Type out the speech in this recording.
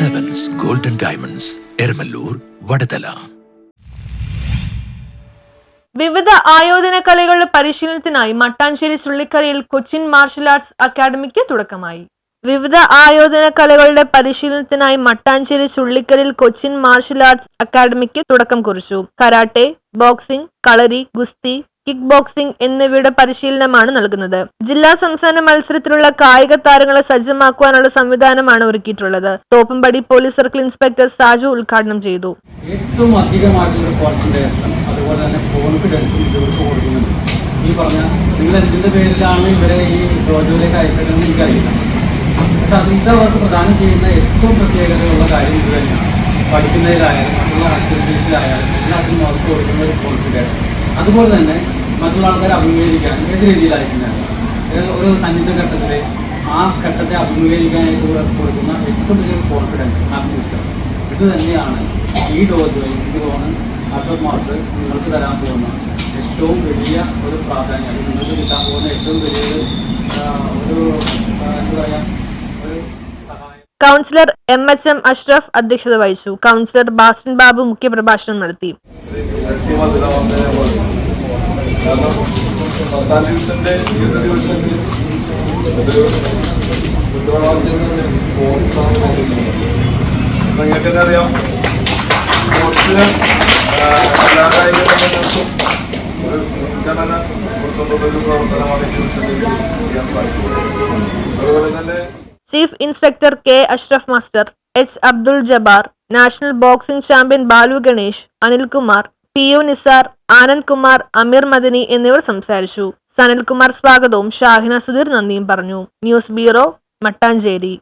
Diamonds Eramalloor Vadathala വിവിധ ആയോധന കലകളുടെ പരിശീലനത്തിനായി മട്ടാഞ്ചേരി ചുള്ളിക്കരയിൽ കൊച്ചിൻ മാർഷൽ ആർട്സ് അക്കാദമിക്ക് തുടക്കമായി. വിവിധ ആയോധന കലകളുടെ പരിശീലനത്തിനായി മട്ടാഞ്ചേരി ചുള്ളിക്കരയിൽ കൊച്ചിൻ മാർഷൽ ആർട്സ് അക്കാദമിക്ക് തുടക്കം കുറിച്ചു. കരാട്ടെ ബോക്സിംഗ് കളരി ഗുസ്തി കിക്ക് ബോക്സിംഗ് എന്നിവയുടെ പരിശീലനമാണ് നൽകുന്നത്. ജില്ലാ സംസ്ഥാന മത്സരത്തിലുള്ള കായിക താരങ്ങളെ സജ്ജമാക്കുവാനുള്ള സംവിധാനമാണ് ഒരുക്കിയിട്ടുള്ളത്. Thoppumpady police circle inspector Saju ഉദ്ഘാടനം ചെയ്തു. ഏറ്റവും അധികമായിട്ടുള്ള കോൺസെൻട്രേഷനും അതുപോലെ തന്നെ കോൺഫിഡൻസും ഇവർക്ക് കൊടുക്കുന്നുണ്ട്. ഈ പറഞ്ഞ നിങ്ങൾ എന്തിന്റെ പേരിലാണ് ഇവരെ ഈ ഡോജോയിലേക്ക് അയച്ചതെന്ന് എനിക്കറിയില്ല. പക്ഷെ ചെയ്യുന്ന ഏറ്റവും പ്രത്യേകതയുള്ള കാര്യം ഇത് തന്നെയാണ്. പഠിക്കുന്നതിലായാലും മറ്റുള്ള ആക്ടിവിറ്റീസിലായാലും എല്ലാത്തിനും അവർക്ക് കൊടുക്കുന്ന ഒരു കോൺഫിഡൻസ് അതുപോലെ തന്നെ മറ്റുള്ള ആൾക്കാരെ അഭിമുഖീകരിക്കാൻ ഏത് രീതിയിലായിരിക്കും ഒരു സന്നിധ ഘട്ടത്തിൽ ആ ഘട്ടത്തെ അഭിമുഖീകരിക്കാനായിട്ട് കൊടുക്കുന്ന ഏറ്റവും വലിയ കോൺഫിഡൻസ് ആത്മവിശ്വാസം. ഇത് തന്നെയാണ് ഈ ഡോസ് എനിക്ക് തോന്നുന്നു അശോക് മാസ്റ്റർ നിങ്ങൾക്ക് തരാൻ പോകുന്ന ഏറ്റവും വലിയ ഒരു പ്രാധാന്യം അത് നിങ്ങൾക്ക് കിട്ടാൻ പോകുന്ന ഏറ്റവും വലിയൊരു ഒരു എന്താ പറയുക ഒരു councillor M H M Ashraf അധ്യക്ഷത വഹിച്ചു. കൗൺസിലർ ബാസ്റ്റൻ ബാബു മുഖ്യപ്രഭാഷണം നടത്തി. കാരണം പത്താം ഡിവിഷന്റെ ഒരു ഡിവിഷനിൽ ഒരു ഉത്തരവാദിത്വം സ്പോർട്സാണ് നോക്കുന്നത് നിങ്ങൾക്ക് തന്നെ അറിയാം. സ്പോർട്സിന് കലാകായിക കായിക രംഗങ്ങൾക്കും ഒരു മുൻഗണന കൊടുത്തുകൊണ്ടുള്ള ഒരു പ്രവർത്തനമാണ് തന്നെ chief inspector K Ashraf master H Abdul Jabbar national boxing champion Balu Ganesh Anilkumar P U Nizar Anand Kumar Ameer Madani എന്നിവർ സംസാരിച്ചു. സനൽകുമാർ സ്വാഗതവും ഷാഹിന സുധീർ നന്ദിയും പറഞ്ഞു. News bureau Mattancherry.